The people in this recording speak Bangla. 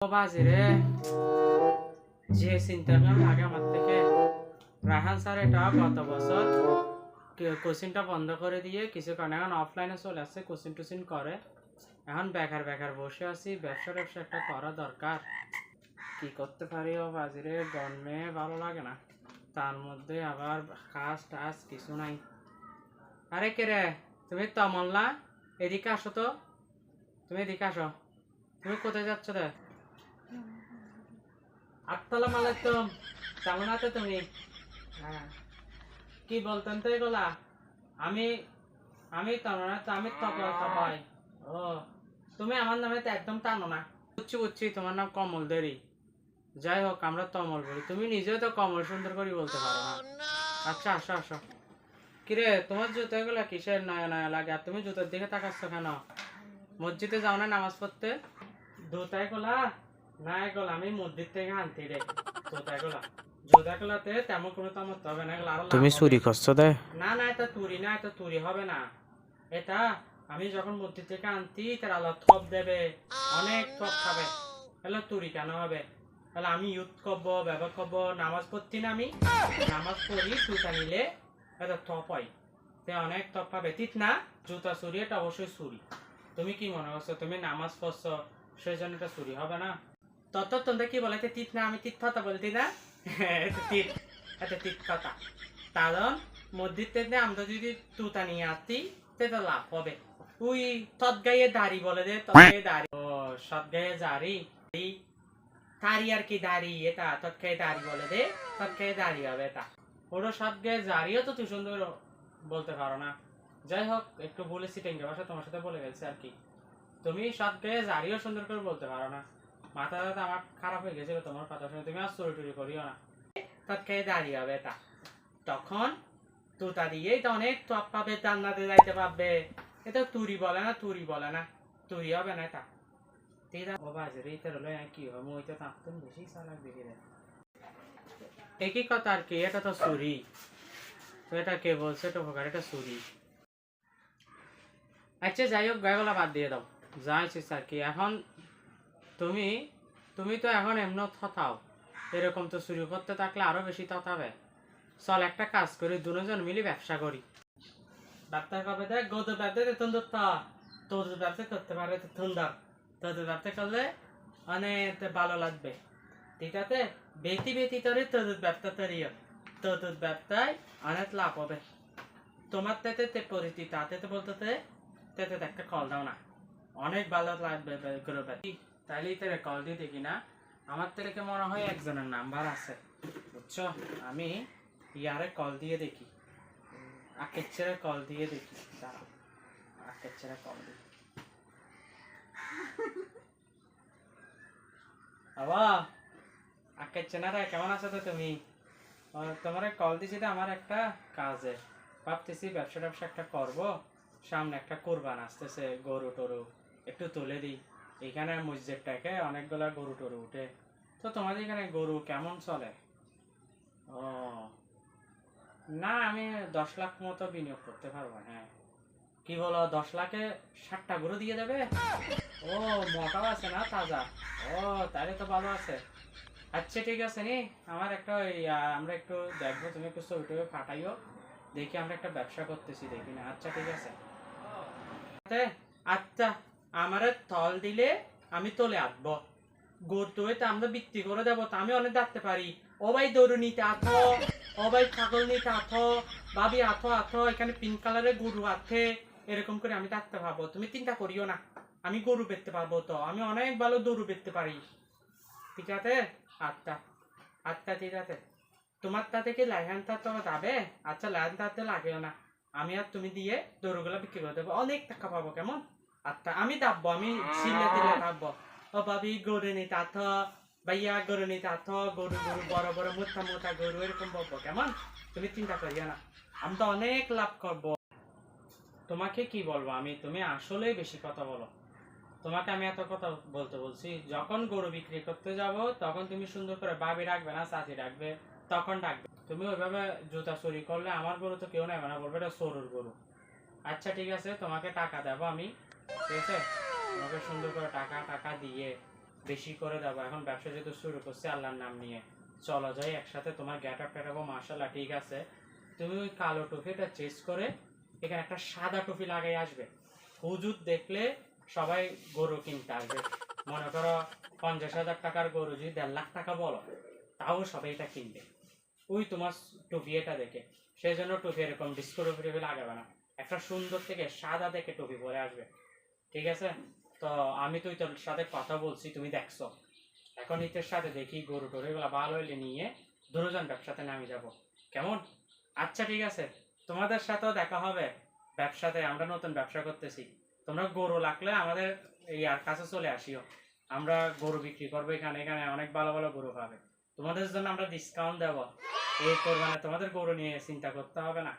ও বাজি রে। যে চিন্তা ভাবনা লাগে আমার থেকে রাহান স্যার এটা গত বছর বন্ধ করে দিয়ে কিছু এখন অফলাইনে চলে আসছে করে। এখন বেকার বেকার বসে আছি, ব্যবসা ব্যবসা একটা করা দরকার। কি করতে পারি ও বাজিরে গরমে ভালো লাগে না। তার মধ্যে আবার কাজ টাজ কিছু নাই। আরে কে রে, তুমি তমল্লা এদিকে আসো তো। তুমি এদিকে আসো। তুমি কোথায় যাচ্ছ রে? কেমন আছো তুমি? হ্যাঁ। কি বলতেন তো এগুলা? আমি আমি তো আমি তপয় ও, তুমি আমার নামে তো একদম টানো না। বুঝছি বুঝছি, তোমার নাম কমল দেরি। যাই হোক, আমরা তমল বলি। তুমি নিজেও তো কমল সুন্দর করে বলতে পারো না। আচ্ছা আসো আসো। কিরে, তোমার জুতো জুতোগুলো কিসের নয়া নয়া লাগে? আর তুমি জুতোর দিকে তাকাচ্ছ কেন? মসজিদে যাও না নামাজ পড়তে? জুতাই গোলা না এগুলো আমি মসজিদ থেকে আনতে রে। জুতাই গোলা জুতা তেমন কোনো তামত হবে না এগুলো আরও তুমি চুরি করছ দে। না না এটা তুরি না এটা তুরি হবে না। এটা আমি যখন মসজিদ থেকে আনতি তার আল্লাহ থপ দেবে অনেক থপ খাবে। তাহলে তুরি কেন হবে? তাহলে আমি ইউথ করব ব্যবহার করব নামাজ পড়তি না আমি। নামাজ পড়ি জুতা নিলে এটা থপ হয়। তে অনেক থপ পাবে। তিত না? জুতা চুরি এটা অবশ্যই চুরি। তুমি কি মনে করছ? তুমি নামাজ পড়ছো সেই জন্য এটা চুরি হবে না? তত তোমরা কি তিত না, আমি বলতি না। তিত এটা তিত কারণ আমরা যদি তুতা নিয়ে আসি সেটা লাভ হবে। তুই তৎ গায়ে দাড়ি বলে তৎ গায়ে দাড়ি। ও সৎ গায়ে তারি আর কি দাড়ি এটা? তৎ গায়ে দাড়ি বলে তৎ গায়ে দাড়ি হবে এটা। ওটা সৎ গায়ে দাড়িও তো তুই সুন্দর বলতে পারো না। যাই হোক, একটু বলেছি টেঙ্গে ভাষা তোমার সাথে বলে গেছে আর কি। তুমি সৎ গায়ে দাড়িও সুন্দর করে বলতে পারো না। মাথা ব্যথা আমার খারাপ হয়ে গেছিল তোমার কথা শুনে তুমি আর চুরি টুরি করিও না। তৎ গায়ে দাড়ি হবে এটা তখন তুতা দিয়ে এটা অনেক পাবে যাইতে পারবে। এটা তুরি বলে না, তুরি বলে না। তুরি হবে না তেরা ও কি হবে? মই তো তাঁতন বেশি চালাক দেখি একই কথা আর কি, এটা তো তো এটা কে বলছে তো ভোগার এটা চুরি। আচ্ছা যাই হোক গায়েগুলা বাদ দিয়ে দাও। যাইছিস আর কি? এখন তুমি তুমি তো এখন এমন থতাও এরকম তো শুরু করতে থাকলে আরও বেশি থতাবে চল একটা কাজ করি, দুজন মিলে ব্যবসা করি। ব্যবসা করবে দেখ গৌদ ব্যবসা তুন্দর তা। তোদের ব্যবসা করতে পারে, তো সুন্দর তোদের ব্যবসা করলে অনেক ভালো লাগবে। ঠিক আছে? বেতি বেতি করে তোদের ব্যবসা তৈরিও তোদের ব্যবসায় অনেক লাভ হবে। তোমার তাতে তে পরিচিতি, তাতে তো বলতে তাতে একটা কল দাও না। অনেক ভালো লাগবে গ্রুপে তাইলেই তোর কল দিয়ে দেখি না। আমার থেকে মনে হয় একজনের নাম্বার আছে, বুঝছ? আমি ইয়ারে কল দিয়ে দেখি। আকের ছেড়ে কল দিয়ে দেখি। দাঁড়াও আকের ছেড়ে কল দিই বাবা আকের চেনারা কেমন আছো তো তুমি? তোমার কল দিছি তো আমার একটা কাজে। ভাবতেছি ব্যবসা ট্যাবসা একটা করব। সামনে একটা কোরবান আসতেছে গরু টরু একটু তুলে দিই। এখানে মসজিদটাকে অনেকগুলা গরু টরু উঠে। তো তোমাদের এখানে গরু কেমন চলে? ও, না, আমি দশ লাখ মতো বিনিয়োগ করতে পারব হ্যাঁ। কি বলো, দশ লাখে ষাটটা গরু দিয়ে দেবে? ও, মোটাও আছে না, তাজা। ও, তাহলে তো ভালো আছে। আচ্ছা ঠিক আছে নি, আমার একটা ওই আমরা একটু দেখব, তুমি একটু ছবি টবি পাঠাইও। দেখি আমরা একটা ব্যবসা করতেছি, দেখি না। আচ্ছা ঠিক আছে। আচ্ছা। আমারে তল দিলে আমি তলে আসব। গরু তো আমরা বিক্রি করে দেবো তা আমি অনেক দেখতে পারি। ও ভাই দৌড় নিতে আথো ও ভাই ছাগল নিতে আথো ভাবি আথো আথো এখানে পিঙ্ক কালারের গরু আছে। এরকম করে আমি ডাকতে পারব। তুমি চিন্তা করিও না, আমি গরু বেচতে পারব তো। আমি অনেক ভালো গরু বেচতে পারি। ঠিক আছে? আচ্ছা আচ্ছা ঠিক আছে। তোমার তা থেকে লাইহানটা তো যাবে? আচ্ছা লাইহানটাতে লাগেও না। আমি আর তুমি দিয়ে গরুগুলো বিক্রি করে দেবো। অনেক টাকা পাবো, কেমন? আচ্ছা আমি দাববো আমি সিলে দিলে দাববো ও ভাবি গরু নিতে আথো ভাইয়া গরু নিতে আথো গরু গরু, বড় বড়, মোটা মোটা গরু, এরকম বলব কেমন? তুমি চিন্তা করিও না। আমি তো অনেক লাভ করব। তোমাকে কি বলব আমি? তুমি আসলেই বেশি কথা বলো। তোমাকে আমি এত কথা বলতে বলছি, যখন গরু বিক্রি করতে যাব, তখন তুমি সুন্দর করে বাবি রাখবে না, চাচি রাখবে, তখন ডাকবে তুমি ওইভাবে জুতা চুরি করলে আমার গরু তো কেউ নেবে না, বলবে এটা সরুর গরু। আচ্ছা ঠিক আছে, তোমাকে টাকা দেবো আমি। ঠিক সুন্দর করে টাকা টাকা দিয়ে বেশি করে দেবো এখন ব্যবসা যেহেতু শুরু আল্লাহর নাম নিয়ে। চলো যাই, একসাথে তোমার গ্যাট আপ মার্শাল্লাহ ঠিক আছে? তুমি ওই কালো চেঞ্জ করে এখানে একটা সাদা লাগাই আসবে। হুজুর দেখলে সবাই গরু কিনতে আসবে। মনে করো পঞ্চাশ হাজার টাকার গরু, যদি দেড় লাখ টাকা বলো, তাও সবাই এটা কিনবে। ওই তোমার টুপি এটা দেখে। সেই জন্য টুপি এরকম ডিসকো টুপি লাগাবে না। একটা সুন্দর থেকে সাদা দেখে টুপি পরে আসবে। ঠিক আছে? তো আমি তো তোর সাথে কথা বলছি, তুমি দেখছ। এখন ইতের সাথে দেখি গরু টরু এগুলো ভালো হইলে নিয়ে দুজন ব্যবসাতে নামি যাব। কেমন? আচ্ছা ঠিক আছে। তোমাদের সাথেও দেখা হবে ব্যবসাতে, আমরা নতুন ব্যবসা করতেছি। তোমরা গরু লাগলে আমাদের এই আর কাছে চলে আসিও। আমরা গরু বিক্রি করব এখানে এখানে অনেক ভালো ভালো গরু পাবে। তোমাদের জন্য আমরা ডিসকাউন্ট দেবো। এই করবে না তোমাদের গরু নিয়ে চিন্তা করতে হবে না।